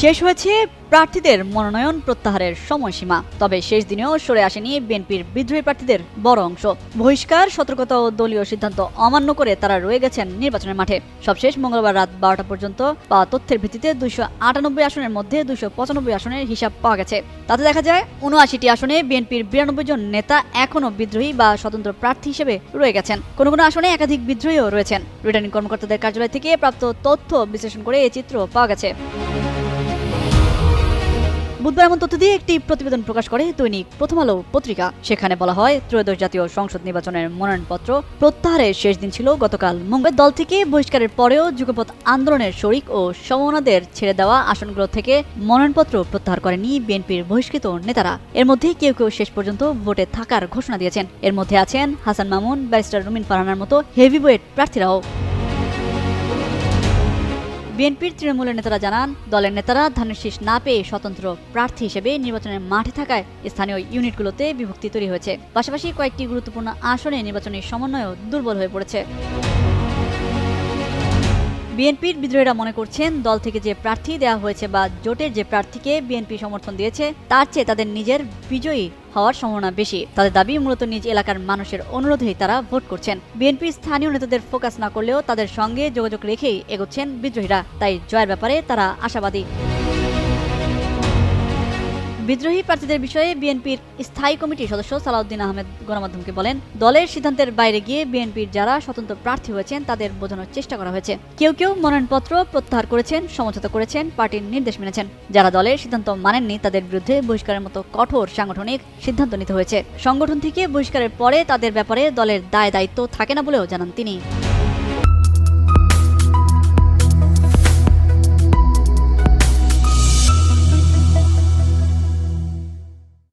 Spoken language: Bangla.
শেষ হয়েছে প্রার্থীদের মনোনয়ন প্রত্যাহারের সময়সীমা। তবে শেষ দিনেও সরে আসেনি বিএনপির বিদ্রোহী প্রার্থীদের বড় অংশ। বহিষ্কার, সতর্কতা ও দলীয় সিদ্ধান্ত অমান্য করে তারা রয়ে গেছেন নির্বাচনের মাঠে। সবশেষ মঙ্গলবার রাত বারোটা পর্যন্ত পাওয়া তথ্যের ভিত্তিতে দুইশো আটানব্বই আসনের মধ্যে দুইশো পঁচানব্বই আসনের হিসাব পাওয়া গেছে। তাতে দেখা যায়, উনআশিটি আসনে বিএনপির বিরানব্বই জন নেতা এখনও বিদ্রোহী বা স্বতন্ত্র প্রার্থী হিসেবে রয়ে গেছেন। কোনো কোনো আসনে একাধিক বিদ্রোহীও রয়েছেন। রিটার্নিং কর্মকর্তাদের কার্যালয় থেকে প্রাপ্ত তথ্য বিশ্লেষণ করে এই চিত্র পাওয়া গেছে। বুধবার এমন তথ্য দিয়ে একটি প্রতিবেদন প্রকাশ করে দৈনিক প্রথম আলো পত্রিকা। সেখানে বলা হয়, ত্রয়োদশ জাতীয় সংসদ নির্বাচনের মনোনয়নপত্র প্রত্যাহারের শেষ দিন ছিল গতকাল মুম্বাই দল থেকে বহিষ্কারের পরেও যুগপথ আন্দোলনের শরিক ও সমমনাদের ছেড়ে দেওয়া আসনগুলো থেকে মনোনয়নপত্র প্রত্যাহার করেনি বিএনপির বহিষ্কৃত নেতারা। এর মধ্যে কেউ কেউ শেষ পর্যন্ত ভোটে থাকার ঘোষণা দিয়েছেন। এর মধ্যে আছেন হাসান মামুন, ব্যারিস্টার রুমিন ফারহানার মতো হেভিওয়েট প্রার্থীরাও। বিএনপির তৃণমূলের নেতারা জানান, দলের নেতারা ধানের শীষ না পেয়ে স্বতন্ত্র প্রার্থী হিসেবে নির্বাচনের মাঠে থাকায় স্থানীয় ইউনিটগুলোতে বিভক্তি তৈরি হয়েছে। পাশাপাশি কয়েকটি গুরুত্বপূর্ণ আসনে নির্বাচনী সমন্বয়ও দুর্বল হয়ে পড়েছে। বিএনপির বিদ্রোহীরা মনে করছেন, দল থেকে যে প্রার্থী দেওয়া হয়েছে বা জোটের যে প্রার্থীকে বিএনপি সমর্থন দিয়েছে, তার চেয়ে তাদের নিজের বিজয়ী হওয়ার সম্ভাবনা বেশি। তাদের দাবি, মূলত নিজ এলাকার মানুষের অনুরোধেই তারা ভোট করছেন। বিএনপি স্থানীয় নেতাদের ফোকাস না করলেও তাদের সঙ্গে যোগাযোগ রেখেই এগোচ্ছেন বিদ্রোহীরা। তাই জয়ের ব্যাপারে তারা আশাবাদী। বিদ্রোহী প্রার্থীদের বিষয়ে বিএনপির স্থায়ী কমিটির সদস্য সালাউদ্দিন আহমেদ গণমাধ্যমকে বলেন, দলের সিদ্ধান্তের বাইরে গিয়ে বিএনপির যারা স্বতন্ত্র প্রার্থী হয়েছেন তাদের বোঝানোর চেষ্টা করা হয়েছে। কেউ কেউ মনোনয়নপত্র প্রত্যাহার করেছেন, সমঝোতা করেছেন, পার্টির নির্দেশ মেনেছেন। যারা দলের সিদ্ধান্ত মানেননি, তাদের বিরুদ্ধে বহিষ্কারের মতো কঠোর সাংগঠনিক সিদ্ধান্ত নিতে হয়েছে। সংগঠন থেকে বহিষ্কারের পরে তাদের ব্যাপারে দলের দায় দায়িত্ব থাকে না বলেও জানান তিনি।